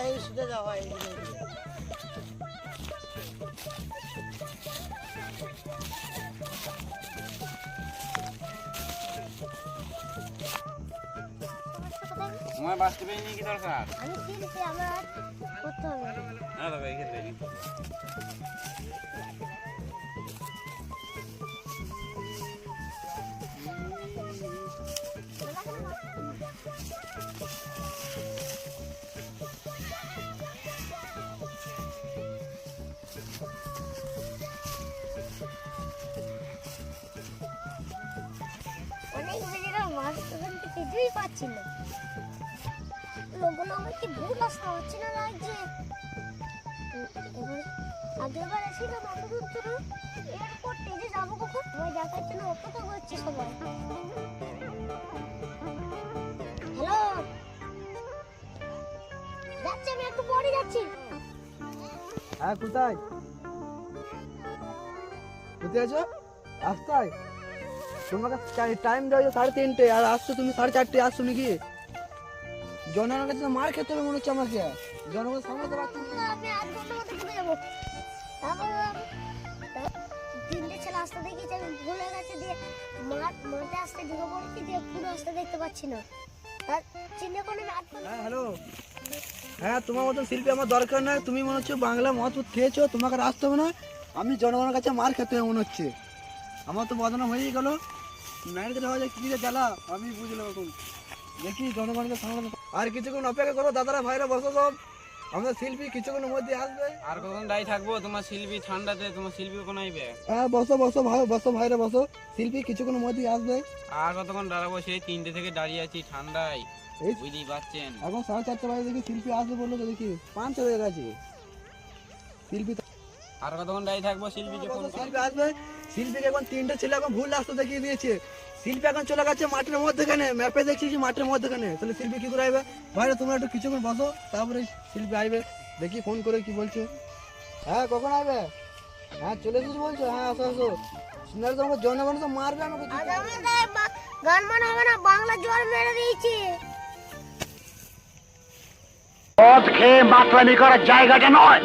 এই শুতে যাওয়া তোমার বাঁচতে পেরে নিয়ে কি দরকার? আমি চিনছি আমার করতে হবে না। দাদা এই অনেক বেজে মাছ ওখান থেকে কিছুই পাচ্ছি না। লোকগুলো আমার কি ভুল আসতে হচ্ছে না লাগছে? এবার আগের বার এসেছিলাম অত দূর এরপর টেজে যাব কখন? সবাই দেখার জন্য অপেক্ষা করছে সবাই। যাচ্ছি আমি একটু পরে যাচ্ছি। হ্যাঁ কোথায়? কোথায় আছো? রাস্তায়? তোমাকে টাইম দেওয়া সাড়ে তিনটে আর আসছো তুমি সাড়ে চারটে আসছো নাকি? জনগণের কাছে মার খেতে হবে মনে হচ্ছে আমাকে। জনগণ সামলাতে পারছি তিনটে ছেলে আসতে দেখেছি আমি ভুলে গেছে দিয়ে মাঠ মাঠে আসতে ঢুকে পড়েছি দিয়ে পুরো আসতে দেখতে পাচ্ছি না। আর আমি হ্যাঁ হ্যালো হ্যাঁ তোমার মতন শিল্পী আমার দরকার নাই। তুমি মনে হচ্ছে বাংলা মত খেয়েছো তোমাকে আসতে হবে না। আমি জনগণের কাছে মার খেতে হবে মনে হচ্ছে। আমার তো বদনাম হয়েই গেল। হয়ে যায় কি জ্বালা? আমি বুঝলাম এখন। দেখি জনগণকে আর কিছুক্ষণ অপেক্ষা করো দাদারা ভাইরা বসো সব। আমাদের শিল্পী কিছুক্ষণের মধ্যে আসবে। আর কখন দায়ী থাকব? তোমার শিল্পী ঠান্ডাতে তোমার শিল্পী কোন আইবে? হ্যাঁ বসো বসো ভাই বসো ভাইরা বসো। শিল্পী কিছুক্ষণের মধ্যে আসবে। আর কতক্ষণ দাঁড়াবো? সেই তিনটে থেকে দাঁড়িয়ে আছি ঠান্ডায়। এই বুঝতেই পারছেন। এখন সাড়ে চারটে বাজে দেখি শিল্পী আসবে বলল তো দেখি পাঁচ হয়ে গেছে। শিল্পী আর কতক্ষণ দায়ী থাকব শিল্পীকে ফোন শিল্পী আসবে। শিল্পীকে এখন তিনটে ছেলে এখন ভুল রাস্তা দেখিয়ে দিয়েছে। শিল্পী এখন চলে গেছে মাঠের মধ্যেখানে। ম্যাপে দেখছি যে মাঠের মধ্যেখানে। তাহলে শিল্পী কি করে আসবে? ভাইরা তোমরা একটু কিছুক্ষণ বসো তারপরে শিল্পী আসবে। দেখি ফোন করে কি বলছো। হ্যাঁ কখন আসবে? হ্যাঁ চলে এসেছি বলছো? হ্যাঁ আসো আসো। শুনে তোমাকে জনগণ তো মারবে আমাকে। গান মান হবে না বাংলা জ্বর মেরে দিয়েছে। মদ খেয়ে মাতলামি করার জায়গাটা নয়।